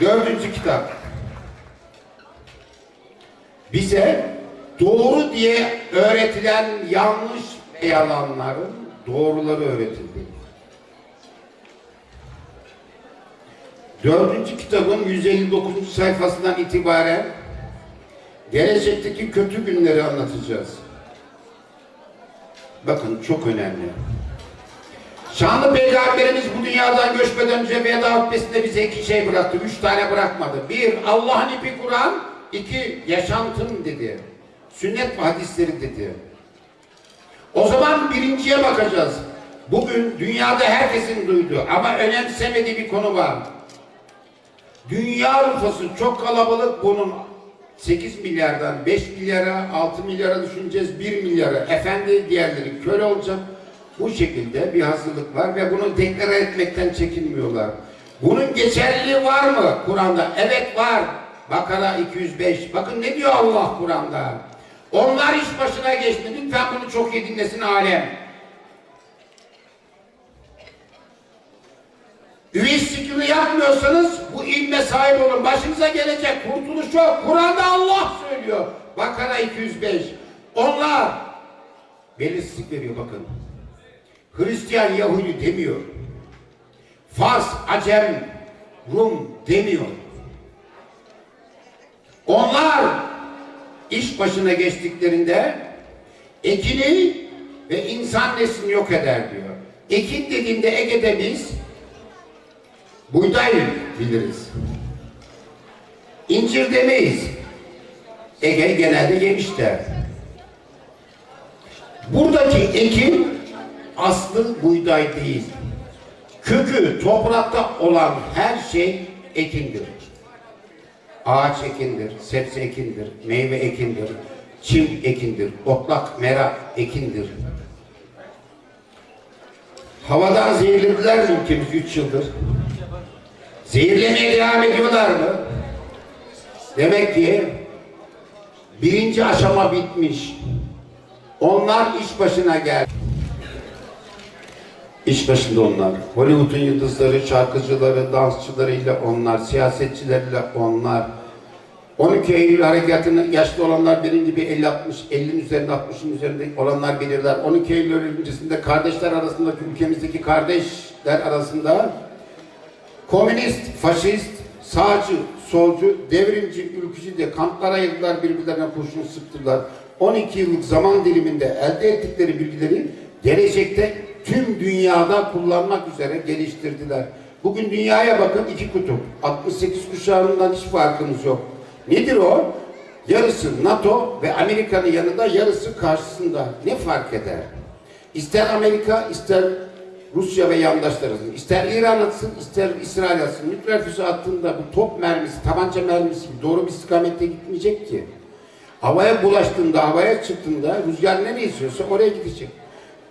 Dördüncü kitap. Bize doğru diye öğretilen yanlış ve yalanların doğruları öğretildi. Dördüncü kitabın 159. sayfasından itibaren gelecekteki kötü günleri anlatacağız. Bakın çok önemli. Şanlı peygamberimiz bu dünyadan göçmeden önce veda hutbesinde bize iki şey bıraktı. Üç tane bırakmadı. Bir, Allah'ın ipi Kur'an. iki yaşantım dedi. Sünnet ve hadisleri dedi. O zaman birinciye bakacağız. Bugün dünyada herkesin duyduğu ama önemsemediği bir konu var. Dünya nüfusu çok kalabalık bunun 8 milyardan 5 milyara 6 milyara düşüneceğiz 1 milyara efendi diğerleri köle olacak. Bu şekilde bir hazırlık var ve bunu deklar etmekten çekinmiyorlar. Bunun geçerliliği var mı Kur'an'da? Evet var. Bakara 205. Bakın ne diyor Allah Kur'an'da? Onlar iş başına geçti. Lütfen bunu çok iyi dinlesin alem. Üveslikini yapmıyorsanız bu ilme sahip olun. Başınıza gelecek kurtuluş yok. Kur'an'da Allah söylüyor. Bakara 205. Onlar belirsizlik veriyor bakın. Hristiyan Yahudi demiyor. Fars, Acem, Rum demiyor. Onlar iş başına geçtiklerinde ekini ve insan neslini yok eder diyor. Ekin dediğinde Ege'de biz buğday biliriz. İncir demeyiz. Ege genelde yemiş. Buradaki ekin aslı buğday değil. Kökü toprakta olan her şey ekindir. Ağaç ekindir, sebze ekindir, meyve ekindir, çim ekindir, otlak, merak ekindir. Havadan zehirlediler mi ülkemiz 3 yıldır? Zehirlemeye devam ediyorlar mı? Demek ki birinci aşama bitmiş. Onlar iş başına geldi. İş başında onlar. Hollywood'un yıldızları, şarkıcıları, dansçılarıyla onlar, siyasetçileriyle onlar. 12 Eylül harekatını yaşlı olanlar benim gibi 50 60 50'nin üzerinde 60'ın üzerinde olanlar bilirler. 12 Eylül öncesinde kardeşler arasındaki ülkemizdeki kardeşler arasında komünist, faşist, sağcı, solcu, devrimci, ülkücü de kamplara ayırdılar birbirlerine kurşun sıktılar. 12 yıllık zaman diliminde elde ettikleri bilgileri gelecekte tüm dünyada kullanmak üzere geliştirdiler. Bugün dünyaya bakın iki kutup. 68 kuşağından hiç farkımız yok. Nedir o? Yarısı NATO ve Amerika'nın yanında yarısı karşısında. Ne fark eder? İster Amerika, ister Rusya ve yandaşları atsın. İster İran atsın, ister İsrail atsın. Nükleer füze attığında bu top mermisi, tabanca mermisi doğru bir istikamette gitmeyecek ki. Havaya bulaştığında, havaya çıktığında rüzgar nereye istiyorsa oraya gidecek.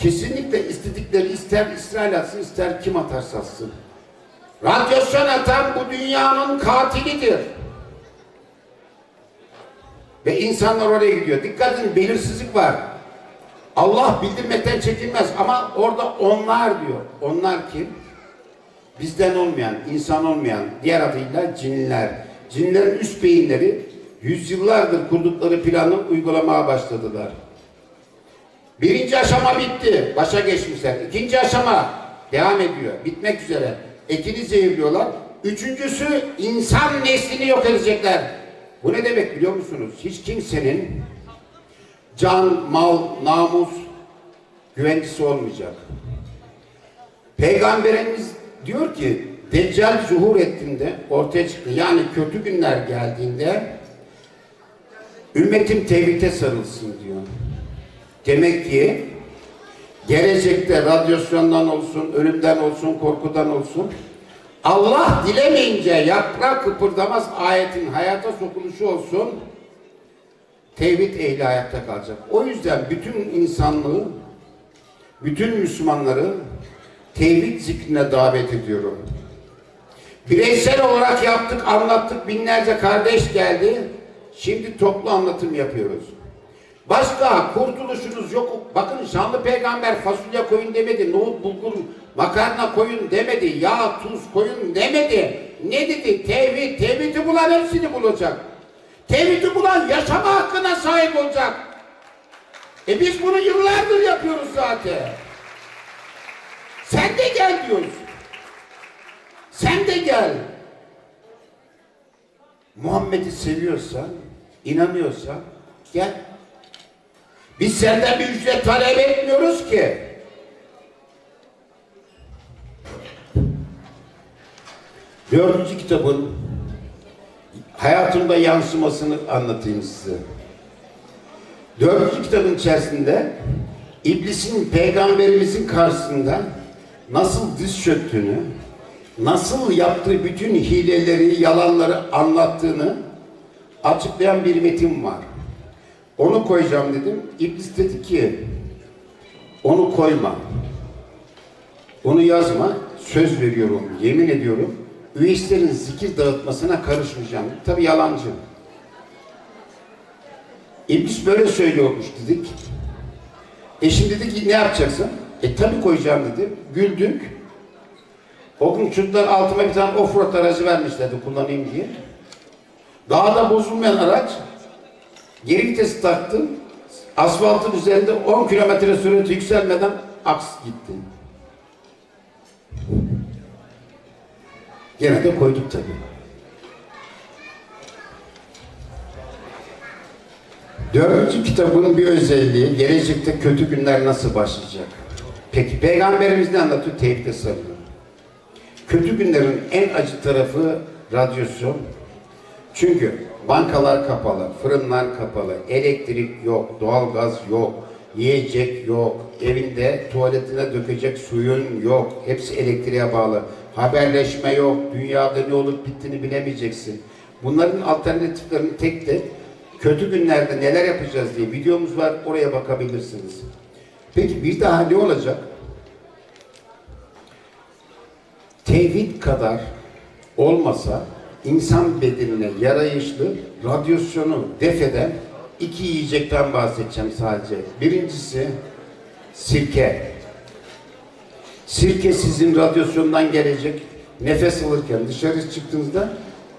Kesinlikle istedikleri ister İsrail atsın, ister kim atarsa atsın. Radyasyon atan bu dünyanın katilidir. Ve insanlar oraya gidiyor. Dikkat edin belirsizlik var. Allah bildirmekten çekinmez ama orada onlar diyor. Onlar kim? Bizden olmayan, insan olmayan, diğer adıyla cinler. Cinlerin üst beyinleri yüzyıllardır kurdukları planı uygulamaya başladılar. Birinci aşama bitti. Başa geçmişler. İkinci aşama devam ediyor. Bitmek üzere. Ekini zehirliyorlar. Üçüncüsü insan neslini yok edecekler. Bu ne demek biliyor musunuz? Hiç kimsenin can, mal, namus güvencesi olmayacak. Peygamberimiz diyor ki Deccal zuhur ettiğinde ortaya çıktı. Yani kötü günler geldiğinde ümmetim tevhide sarılsın diyor. Demek ki gelecekte radyasyondan olsun, ölümden olsun, korkudan olsun Allah dilemeyince yaprak kıpırdamaz ayetin hayata sokuluşu olsun tevhid ehli hayatta kalacak. O yüzden bütün insanlığı, bütün Müslümanları tevhid zikrine davet ediyorum. Bireysel olarak yaptık, anlattık, binlerce kardeş geldi. Şimdi toplu anlatım yapıyoruz. Başka kurtuluşunuz yok. Bakın şanlı peygamber fasulye koyun demedi. Nohut, bulgur, makarna koyun demedi. Yağ, tuz koyun demedi. Ne dedi? Tevhid. Tevhidi bulan hepsini bulacak. Tevhidi bulan yaşama hakkına sahip olacak. E biz bunu yıllardır yapıyoruz zaten. Sen de gel diyoruz. Sen de gel. Muhammed'i seviyorsan, inanıyorsan gel. Biz senden bir ücret talep etmiyoruz ki. Dördüncü kitabın hayatımda yansımasını anlatayım size. Dördüncü kitabın içerisinde iblisin peygamberimizin karşısında nasıl diz çöktüğünü, nasıl yaptığı bütün hileleri, yalanları anlattığını açıklayan bir metin var. Onu koyacağım dedim. İblis dedi ki onu koyma. Onu yazma. Söz veriyorum, yemin ediyorum. Üyeislerin zikir dağıtmasına karışmayacağım. Tabi yalancı. İblis böyle söylüyormuş dedik. Eşim dedi ki ne yapacaksın? E tabi koyacağım dedi. Güldük. O gün çocuklar altıma bir tane offroad aracı vermişlerdi kullanayım diye. Daha da bozulmayan araç. Geri vitesi taktım. Asfaltın üzerinde 10 kilometre sürati yükselmeden aks gitti. Gene de koyduk tabii. Dördüncü kitabının bir özelliği, gelecekte kötü günler nasıl başlayacak? Peki, Peygamberimiz ne anlatıyor? Tevhide sarılıyor. Kötü günlerin en acı tarafı radyasyon. Çünkü bankalar kapalı, fırınlar kapalı, elektrik yok, doğalgaz yok, yiyecek yok, evinde tuvaletine dökecek suyun yok, hepsi elektriğe bağlı. Haberleşme yok, dünyada ne olup bittiğini bilemeyeceksin. Bunların alternatiflerini tek tek kötü günlerde neler yapacağız diye videomuz var, oraya bakabilirsiniz. Peki bir daha ne olacak? Tevhid kadar olmasa insan bedenine yarayışlı radyasyonu def eden iki yiyecekten bahsedeceğim sadece. Birincisi sirke. Sirke sizin radyasyondan gelecek nefes alırken dışarı çıktığınızda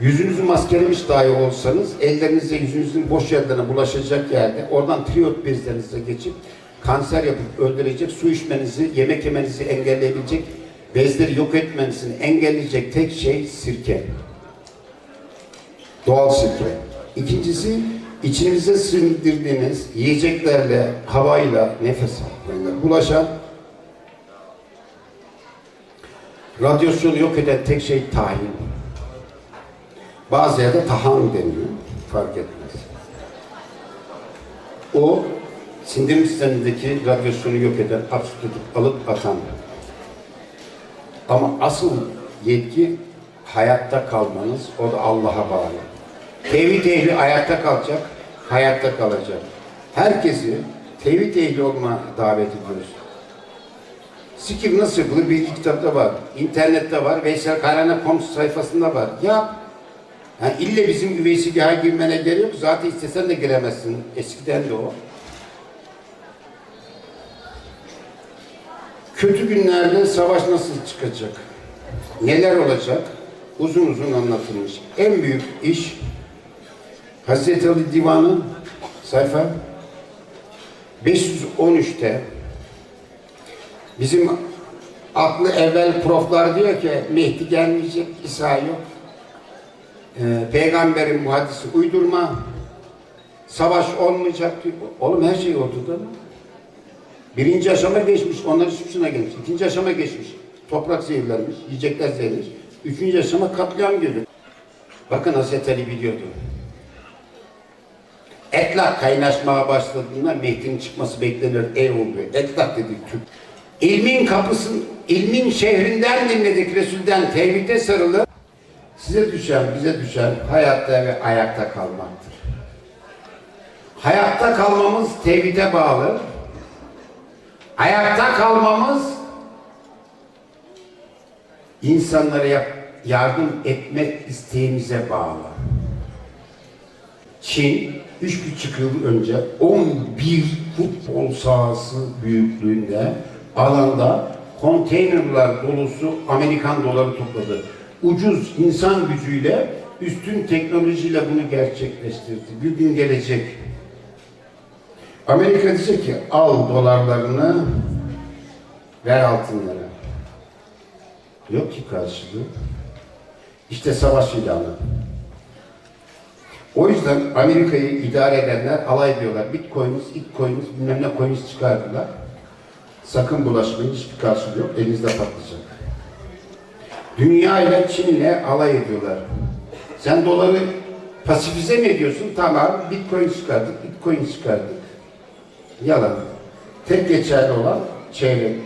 yüzünüzü maskelemiş dahi olsanız ellerinize yüzünüzün boş yerlerine bulaşacak yerde oradan triyot bezlerinize geçip kanser yapıp öldürecek, su içmenizi, yemek yemenizi engelleyebilecek, bezleri yok etmenizi engelleyecek tek şey sirke. Doğal sirke. İkincisi içinize sindirdiğiniz yiyeceklerle, havayla, nefes almayla bulaşan radyasyonu yok eden tek şey tahin. Bazı yerde tahan deniyor. Fark etmez. O sindirim sistemindeki radyasyonu yok eden, absorptif alıp atan. Ama asıl yetki hayatta kalmanız, o da Allah'a bağlı. Tevhid ehli ayakta kalacak, hayatta kalacak. Herkesi tevhid ehli olma davet ediyoruz. Sikir nasıl yapılır? Bilgi kitapta var, internette var, Veysel Karana.com sayfasında var. Yap. Yani ille bizim üveysigaha girmene gerek yok. Zaten istesen de giremezsin. Eskiden de o. Kötü günlerde savaş nasıl çıkacak? Neler olacak? Uzun uzun anlatılmış. En büyük iş Hazreti Ali Divanı sayfa 513'te bizim aklı evvel proflar diyor ki Mehdi gelmeyecek, İsa yok. Ee, peygamberin bu hadisi uydurma, savaş olmayacak diyor. Oğlum her şey ortada mı? Birinci aşama geçmiş, onlar hiçbir şuna gelmiş. İkinci aşama geçmiş, toprak zehirlenmiş, yiyecekler zehirlenmiş. Üçüncü aşama katliam geliyor. Bakın Hazreti Ali biliyordu. Etlak kaynaşmaya başladığında Mehdi'nin çıkması beklenir. Ey oldu. Etlak dedik Türk. İlmin kapısın, ilmin şehrinden dinledik Resul'den tevhide sarılı. Size düşen, bize düşen hayatta ve ayakta kalmaktır. Hayatta kalmamız tevhide bağlı. Ayakta kalmamız insanlara yardım etmek isteğimize bağlı. Çin 3,5 yıl önce 11 futbol sahası büyüklüğünde alanda konteynerler dolusu Amerikan doları topladı. Ucuz insan gücüyle, üstün teknolojiyle bunu gerçekleştirdi. Bir gün gelecek. Amerika diyecek ki al dolarlarını ver altınları. Yok ki karşılığı. İşte savaş ilanı. O yüzden Amerika'yı idare edenler alay ediyorlar. Bitcoin'imiz, itcoin'imiz, bilmem ne coin'imiz çıkardılar. Sakın bulaşmayın, hiçbir karşılığı yok. Elinizde patlayacak. Dünya ile Çin'le alay ediyorlar. Sen doları pasifize mi ediyorsun? Tamam. Bitcoin çıkardık, bitcoin çıkardık. Yalan. Tek geçerli olan çeyrek.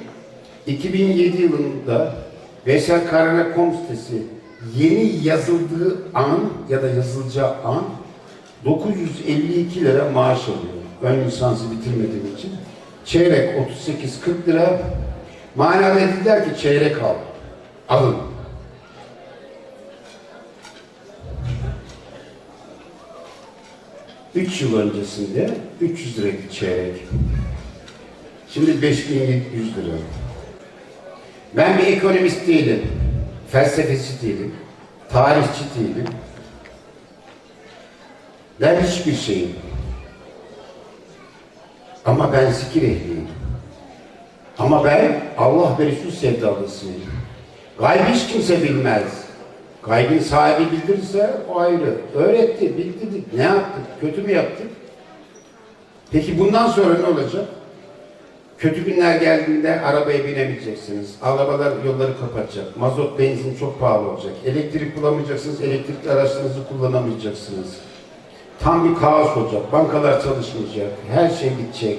2007 yılında Veysel Karana.com sitesi yeni yazıldığı an ya da yazılacağı an 952 lira maaş alıyor. Ön lisansı bitirmediğim için. Çeyrek 38-40 lira. Manada dediler ki çeyrek al. Alın. Üç yıl öncesinde 300 liraydı çeyrek. Şimdi 5700 lira. Ben bir ekonomist değilim. Felsefeci değilim. Tarihçi değilim. Ben hiçbir şeyim. Ama ben zikir ehliyim. Ama ben Allah ve Resul sevdalısıyım. Gaybı hiç kimse bilmez. Gaybın sahibi bildirirse o ayrı. Öğretti, bildirdik. Ne yaptık? Kötü mü yaptık? Peki bundan sonra ne olacak? Kötü günler geldiğinde arabaya binemeyeceksiniz. Arabalar yolları kapatacak. Mazot, benzin çok pahalı olacak. Elektrik bulamayacaksınız. Elektrikli araçlarınızı kullanamayacaksınız. Tam bir kaos olacak. Bankalar çalışmayacak. Her şey bitecek.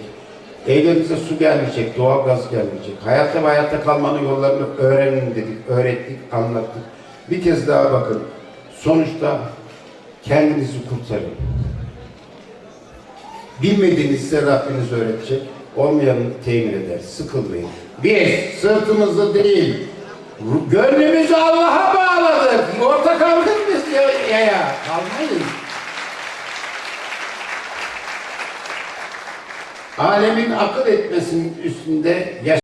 Evlerinize su gelmeyecek, doğalgaz gelmeyecek. Hayatta ve hayatta kalmanın yollarını öğrenin dedik, öğrettik, anlattık. Bir kez daha bakın. Sonuçta kendinizi kurtarın. Bilmediğinizse Rabbiniz öğretecek. Olmayanı temin eder. Sıkılmayın. Biz sırtımızı değil, gönlümüzü Allah'a bağladık. Orta kaldık biz ya. ya. Kalmayın. Alemin akıl etmesinin üstünde yaş